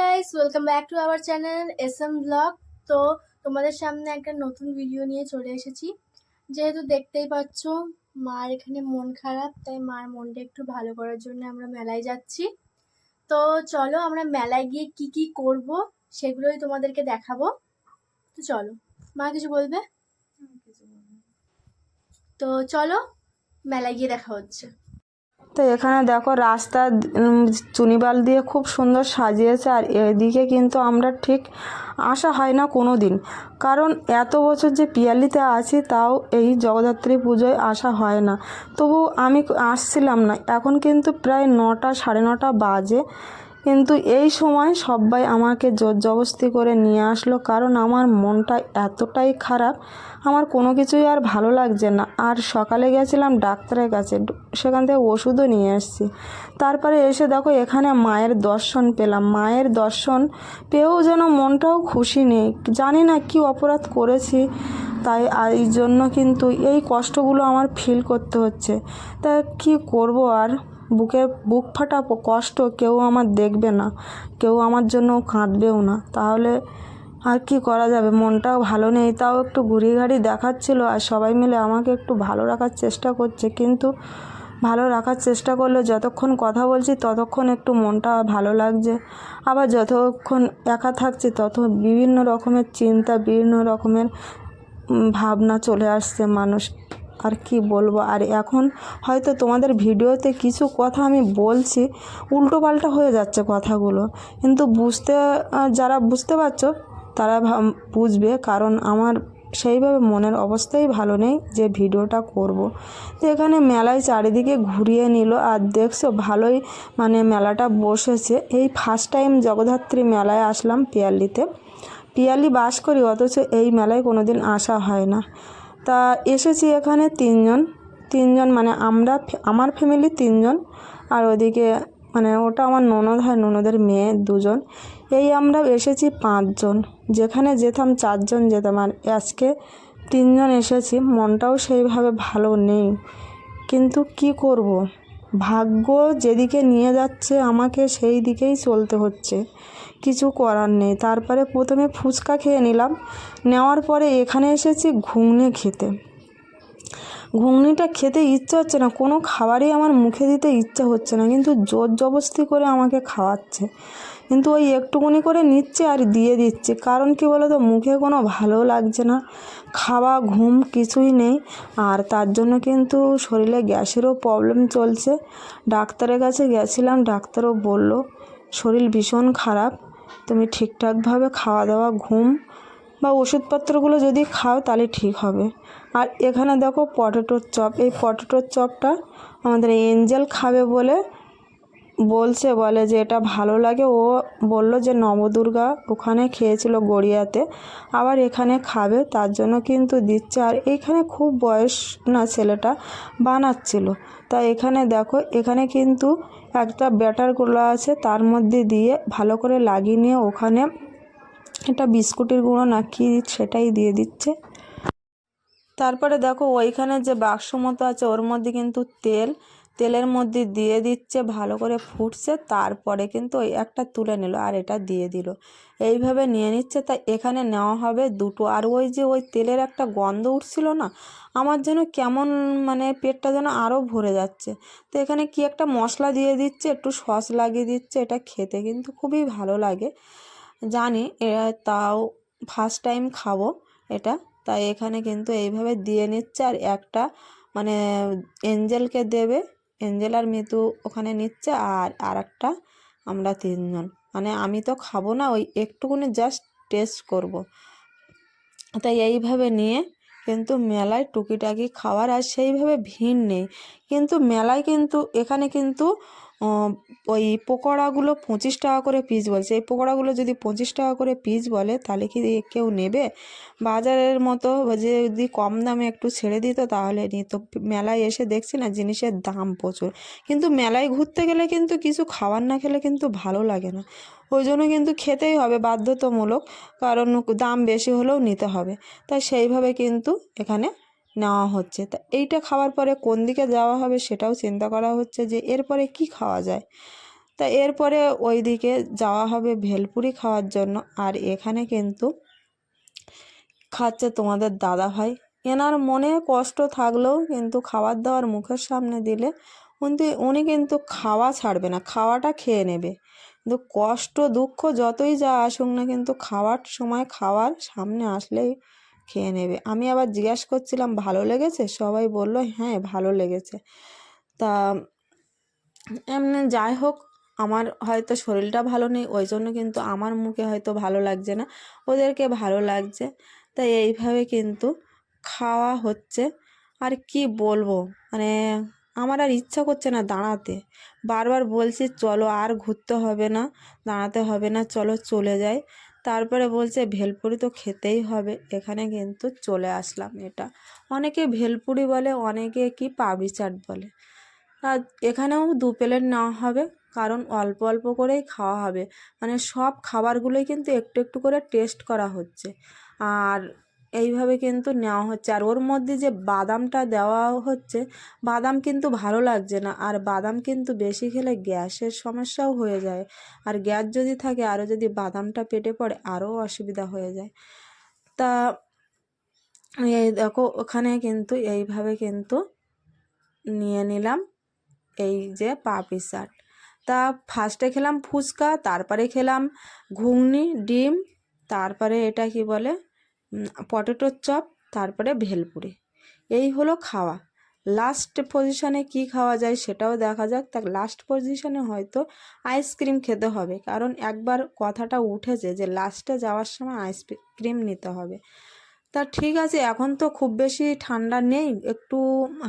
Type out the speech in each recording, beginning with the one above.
Guys welcome back to our channel S M blog তো তোমাদের সামনে একটা নতুন ভিডিও নিয়ে চলে এসেছি। যেহেতু দেখতেই পাচ্ছ মার এখানে মন খারাপ তাই মার মনটা একটু ভালো করার জন্য আমরা মেলায় যাচ্ছি। তো চলো আমরা মেলায় গিয়ে কি কি করব সেগুলোই তোমাদেরকে দেখাবো। তো চলো মা কিছু বলবে। তো চলো মেলায় গিয়ে দেখা হচ্ছে। তো এখানে দেখো রাস্তা চুনিবাল দিয়ে খুব সুন্দর সাজিয়েছে আর এদিকে কিন্তু আমরা ঠিক আসা হয় না কোনো দিন কারণ এত বছর যে পিয়ালিতে আছি তাও এই জগদ্ধাত্রী পুজোয় আসা হয় না। তবু আমি আসছিলাম না। এখন কিন্তু প্রায় নটা, সাড়ে নটা বাজে। কিন্তু এই সময় সবাই আমাকে জোর জবস্তি করে নিয়ে আসলো কারণ আমার মনটা এতটাই খারাপ। আমার কোনো কিছুই আর ভালো লাগছে না। আর সকালে গেছিলাম ডাক্তারের কাছে। সেখান থেকে ওষুধও নিয়ে এসেছি। তারপরে এসে দেখো এখানে মায়ের দর্শন পেলাম। মায়ের দর্শন পেয়েও যেন মনটাও খুশি নেই। জানি না কি অপরাধ করেছি। তাই এই জন্য কিন্তু এই কষ্টগুলো আমার ফিল করতে হচ্ছে। তা কি করব আর? বুকে বুক ফাটা কষ্ট, কেউ আমার দেখবে না, কেউ আমার জন্য কাঁদবেও না। তাহলে আর কি করা যাবে? মনটাও ভালো নেই, তাও একটু ঘুরি ঘাড়ি দেখাচ্ছিল আর সবাই মিলে আমাকে একটু ভালো রাখার চেষ্টা করছে। কিন্তু ভালো রাখার চেষ্টা করলে যতক্ষণ কথা বলছি, ততক্ষণ একটু মনটা ভালো লাগছে। আবার যতক্ষণ একা থাকছি, তত বিভিন্ন রকমের চিন্তা, বিভিন্ন রকমের ভাবনা চলে আসছে মানুষ আর কি বলব? আর এখন হয়তো তোমাদের ভিডিওতে কিছু কথা আমি বলছি, উল্টো পাল্টা হয়ে যাচ্ছে কথাগুলো। কিন্তু বুঝতে যারা বুঝতে পারছ, তারা বুঝবে, কারণ আমার সেইভাবে মনের অবস্থাই ভালো নেই যে ভিডিওটা করব। তো এখানে মেলায় চারিদিকে ঘুরিয়ে নিল, আর দেখছ ভালোই মানে মেলাটা বসেছে। এই ফার্স্ট টাইম জগদ্ধাত্রী মেলায় আসলাম পিয়ালিতে। পিয়ালি বাস করি, অথচ এই মেলায় কোনো দিন আসা হয় না। তা এসেছি এখানে তিনজন। তিনজন মানে আমরা, আমার ফ্যামিলি তিনজন। আর ওদিকে মানে ওটা আমার ননদ হয় ননদের মেয়ে দুজন। এই আমরা এসেছি পাঁচজন। যেখানে যেতাম চারজন যেতাম। আর আজকে তিনজন এসেছি। মনটাও সেইভাবে ভালো নেই। কিন্তু কি করব? ভাগ্য যেদিকে নিয়ে যাচ্ছে, আমাকে সেই দিকেই চলতে হচ্ছে। কিছু করার নেই। তারপরে প্রথমে ফুচকা খেয়ে নিলাম। নেওয়ার পরে এখানে এসেছি ঘুগনি খেতে। ঘুগনিটা খেতে ইচ্ছা হচ্ছে না। কোনো খাবারই আমার মুখে দিতে ইচ্ছা হচ্ছে না। কিন্তু জোর জবস্তি করে আমাকে খাওয়াচ্ছে। কিন্তু ওই একটুকুনি করে নিচ্ছে আর দিয়ে দিচ্ছে। কারণ কি বলো তো মুখে কোনো ভালো লাগছে না। খাওয়া, ঘুম কিছুই নেই। আর তার জন্য কিন্তু শরীরে গ্যাসেরও প্রবলেম চলছে। ডাক্তারের কাছে গেছিলাম, ডাক্তারও বলল শরীর ভীষণ খারাপ, তুমি ঠিকঠাকভাবে খাওয়া দাওয়া ঘুম বা ওষুধপত্রগুলো যদি খাও তাহলে ঠিক হবে। আর এখানে দেখো পটেটোর চপ, এই পটেটোর চপটা আমাদের এঞ্জেল খাবে বলে বলছে, বলে যে এটা ভালো লাগে। ও বলল যে নবদুর্গা ওখানে খেয়েছিল গড়িয়াতে, আবার এখানে খাবে, তার জন্য কিন্তু দিচ্ছে। আর এইখানে খুব বয়স না ছেলেটা, বানাচ্ছিল। তা এখানে দেখো, এখানে কিন্তু একটা ব্যাটারগুলো আছে, তার মধ্যে দিয়ে ভালো করে লাগিয়ে নিয়ে ওখানে এটা বিস্কুটের গুঁড়ো না কি সেটাই দিয়ে দিচ্ছে। তারপরে দেখো, ওইখানে যে বাক্স মতো আছে, ওর মধ্যে কিন্তু তেল তেলের মধ্যে দিয়ে দিচ্ছে, ভালো করে ফুটছে, তারপরে কিন্তু ওই একটা তুলে নিল আর এটা দিয়ে দিল। এইভাবে নিয়ে নিচ্ছে, তা এখানে নেওয়া হবে দুটো। আর ওই যে ওই তেলের একটা গন্ধ উঠছিল না, আমার যেন কেমন মানে পেটটা যেন আরও ভরে যাচ্ছে। তো এখানে কি একটা মশলা দিয়ে দিচ্ছে, একটু সস লাগিয়ে দিচ্ছে, এটা খেতে কিন্তু খুবই ভালো লাগে। জানি তাও ফার্স্ট টাইম খাব এটা, তাই এখানে কিন্তু এইভাবে দিয়ে নিচ্ছে আর একটা মানে এঞ্জেলকে দেবে এঞ্জেল আর মিতু ওখানে নিচ্ছে আর আর একটা আমরা তিনজন মানে আমি তো খাব না, ওই একটুকুনি জাস্ট টেস্ট করব। তাই এইভাবে নিয়ে কিন্তু মেলায় টুকিটাকি খাওয়ার আর সেইভাবে ভিড় নেই কিন্তু মেলায় কিন্তু, এখানে কিন্তু ওই পকোড়াগুলো পঁচিশ টাকা করে পিস বলছে। এই পকোড়াগুলো যদি পঁচিশ টাকা করে পিস বলে, তাহলে কি কেউ নেবে? বাজারের মতো যদি কম দামে একটু ছেড়ে দিত, তাহলে নিত। মেলায় এসে দেখছি না, জিনিসের দাম প্রচুর। কিন্তু মেলায় ঘুরতে গেলে কিন্তু কিছু খাবার না খেলে কিন্তু ভালো লাগে না। ওই জন্য কিন্তু খেতেই হবে, বাধ্যতামূলক। কারণ দাম বেশি হলেও নিতে হবে। তাই সেইভাবে কিন্তু এখানে নেওয়া হচ্ছে। তা এইটা খাওয়ার পরে কোন দিকে যাওয়া হবে সেটাও চিন্তা করা হচ্ছে যে এরপরে কি খাওয়া যায়। তা এরপরে ওইদিকে যাওয়া হবে ভেলপুরি খাওয়ার জন্য। আর এখানে কিন্তু খাচ্ছে তোমাদের দাদা ভাই এনার মনে কষ্ট থাকলেও কিন্তু খাবার দাবার মুখের সামনে দিলে কিন্তু উনি কিন্তু খাওয়া ছাড়বে না, খাওয়াটা খেয়ে নেবে। কিন্তু কষ্ট দুঃখ যতই যা আসুক না কিন্তু খাওয়ার সময় খাওয়ার সামনে আসলেই খেয়ে নেবে। আমি আবার জিজ্ঞেস করছিলাম, ভালো লেগেছে? সবাই বলল হ্যাঁ ভালো লেগেছে। তা এমনি যাই হোক, আমার হয়তো শরীরটা ভালো নেই, ওই জন্য কিন্তু আমার মুখে হয়তো ভালো লাগছে না, ওদেরকে ভালো লাগছে। তাই এইভাবে কিন্তু খাওয়া হচ্ছে। আর কি বলব মানে আমার আর ইচ্ছা করছে না দাঁড়াতে। বারবার বলছি, চলো, আর ঘুরতে হবে না, দাঁড়াতে হবে না, চলো, চলে যাই। তারপরে বলছে, ভেলপুরি তো খেতেই হবে। এখানে কিন্তু চলে আসলাম এটা। অনেকে ভেলপুরি বলে, অনেকে কি পাবি চাট বলে। আর এখানেও দু প্লেট নেওয়া হবে, কারণ অল্প অল্প করেই খাওয়া হবে। মানে সব খাবারগুলোই কিন্তু একটু একটু করে টেস্ট করা হচ্ছে। আর এইভাবে কিন্তু নেওয়া হচ্ছে। আর ওর মধ্যে যে বাদামটা দেওয়া হচ্ছে, বাদাম কিন্তু ভালো লাগছে না। আর বাদাম কিন্তু বেশি খেলে গ্যাসের সমস্যাও হয়ে যায়। আর গ্যাস যদি থাকে, আরও যদি বাদামটা পেটে পড়ে, আরও অসুবিধা হয়ে যায়। তা এই দেখো, ওখানে কিন্তু এইভাবে কিন্তু নিয়ে নিলাম এই যে পাপড়ি চাট তা ফার্স্টে খেলাম ফুচকা, তারপরে খেলাম ঘুগনি, ডিম, তারপরে এটা কি বলে? পটেটোর চপ তারপরে ভেলপুরি। এই হলো খাওয়া। লাস্ট পজিশনে কি খাওয়া যায় সেটাও দেখা যাক। তা লাস্ট পজিশনে হয়তো আইসক্রিম খেতে হবে। কারণ একবার কথাটা উঠেছে যে লাস্টে যাওয়ার সময় আইসক্রিম নিতে হবে। তা ঠিক আছে, এখন তো খুব বেশি ঠান্ডা নেই। একটু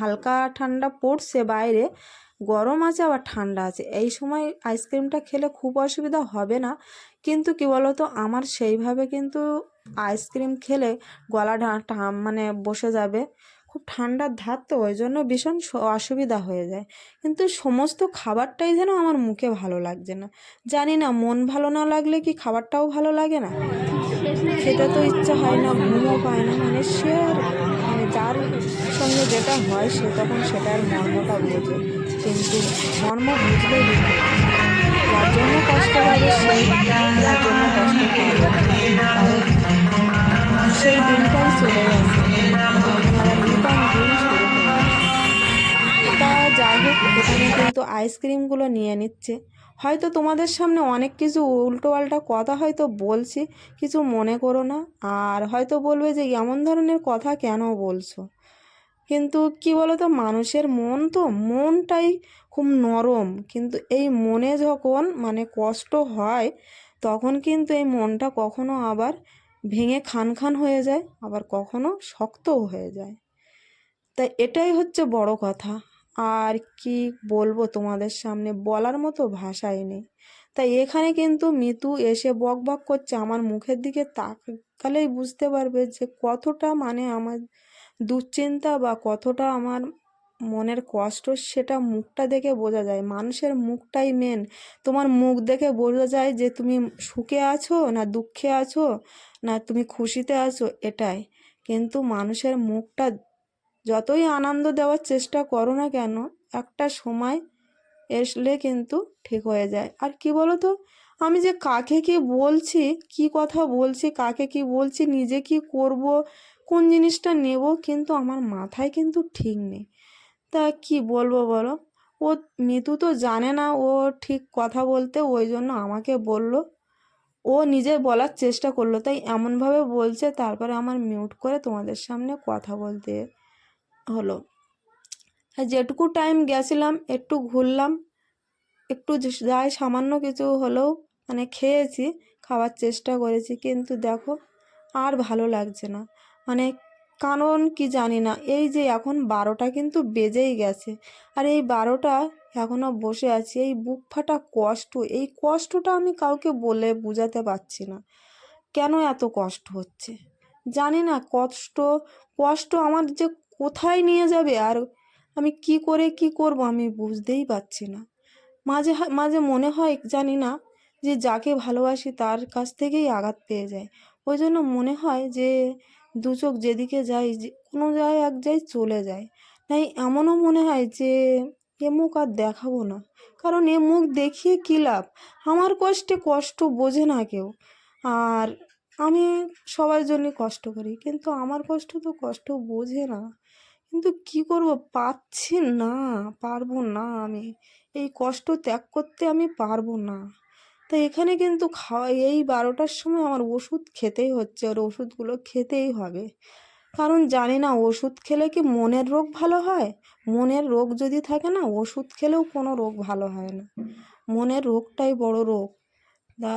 হালকা ঠান্ডা পড়ছে বাইরে। গরম আছে, আবার ঠান্ডা আছে। এই সময় আইসক্রিমটা খেলে খুব অসুবিধা হবে না। কিন্তু কি বলতো, আমার সেইভাবে কিন্তু আইসক্রিম খেলে গলা মানে বসে যাবে। খুব ঠান্ডার ধার তো, ওই জন্য ভীষণ অসুবিধা হয়ে যায়। কিন্তু সমস্ত খাবারটাই যেন আমার মুখে ভালো লাগছে না। জানি না, মন ভালো না লাগলে কি খাবারটাও ভালো লাগে না? খেতে তো ইচ্ছা হয় না, ঘুমও পায় না মানে সে আর মানে যার সঙ্গে যেটা হয় সে তখন সেটার মর্মটা বোঝে। কিন্তু মর্ম বুঝলেই দিন যার জন্য কষ্ট সেই যার জন্য কষ্ট সেই চলে গেছে। তা যাই হোক কিন্তু আইসক্রিমগুলো নিয়ে নিচ্ছে। হয়তো তোমাদের সামনে অনেক কিছু উল্টো উল্টোপাল্টা কথা হয়তো বলছি, কিছু মনে করো না। আর হয়তো বলবে যে, এমন ধরনের কথা কেন বলছো? কিন্তু কি বলো তো মানুষের মন তো, মনটাই খুব নরম। কিন্তু এই মনে যখন মানে কষ্ট হয়, তখন কিন্তু এই মনটা কখনো আবার ভেঙে খান খান হয়ে যায়, আবার কখনো শক্তও হয়ে যায়। তাই এটাই হচ্ছে বড় কথা। আর কি বলব তোমাদের সামনে, বলার মতো ভাষাই নেই। তাই এখানে কিন্তু মিতু এসে বক বক করছে, আমার মুখের দিকে তাকালেই বুঝতে পারবে যে কতটা মানে আমার দুশ্চিন্তা বা কতটা আমার মনের কষ্ট সেটা মুখটা দেখে বোঝা যায়। মানুষের মুখটাই মেন তোমার মুখ দেখে বোঝা যায় যে তুমি সুখে আছো না দুঃখে আছো না তুমি খুশিতে আছো, এটাই। কিন্তু মানুষের মুখটা যতই আনন্দ দেওয়ার চেষ্টা করো না কেন, একটা সময় এসলে কিন্তু ঠিক হয়ে যায়। আর কি বলো তো আমি যে কাকে কি বলছি, কি কথা বলছি, কাকে কি বলছি, নিজে কি করব কোন জিনিসটা নেব কিন্তু আমার মাথায় কিন্তু ঠিক নেই। তা কি বলব বলো? ও মিতু তো জানে না ও ঠিক কথা বলতে, ওই জন্য আমাকে বলল। ও নিজে বলার চেষ্টা করল, তাই এমনভাবে বলছে, তারপরে আমার মিউট করে তোমাদের সামনে কথা বলতে হলো। যেটুকু টাইম গেছিলাম, একটু ঘুরলাম, একটু যে- যাই সামান্য কিছু হলেও মানে খেয়েছি, খাওয়ার চেষ্টা করেছি, কিন্তু দেখো আর ভালো লাগছে না। মানে কারণ কি জানি না। এই যে এখন বারোটা কিন্তু বেজেই গেছে। আর এই বারোটা এখনও বসে আছি। এই বুক ফাটা কষ্ট। এই কষ্টটা আমি কাউকে বলে বোঝাতে পারছি না। কেন এত কষ্ট হচ্ছে? জানি না, কষ্ট কষ্ট আমার যে কোথায় নিয়ে যাবে? আর আমি কি করে কি করব আমি বুঝতেই পারছি না। মাঝে মাঝে মনে হয় জানি না যে যাকে ভালোবাসি তার কাছ থেকেই আঘাত পেয়ে যায়। ওই জন্য মনে হয় যে দু চোখ যেদিকে যাই যে কোনো যায় এক যাই চলে যায়। তাই এমনও মনে হয় যে, এ মুখ আর দেখাবো না। কারণ এ মুখ দেখিয়ে কী লাভ? আমার কষ্টে কষ্ট বোঝে না কেউ। আর আমি সবার জন্যে কষ্ট করি, কিন্তু আমার কষ্ট তো কষ্ট বোঝে না। কিন্তু কী করব? পারছি না, পারব না আমি। এই কষ্ট ত্যাগ করতে আমি পারব না। তো এখানে কিন্তু খাওয়া, এই বারোটার সময় আমার ওষুধ খেতেই হচ্ছে। আর ওষুধগুলো খেতেই হবে। কারণ জানি না, ওষুধ খেলে কি মনের রোগ ভালো হয়? মনের রোগ যদি থাকে না, ওষুধ খেলেও কোনো রোগ ভালো হয় না। মনের রোগটাই বড় রোগ। তা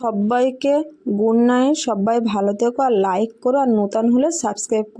সবাইকে গুড নাইট, সবাই ভালো থেকো, আর লাইক করো, আর নতুন হলে সাবস্ক্রাইব করো।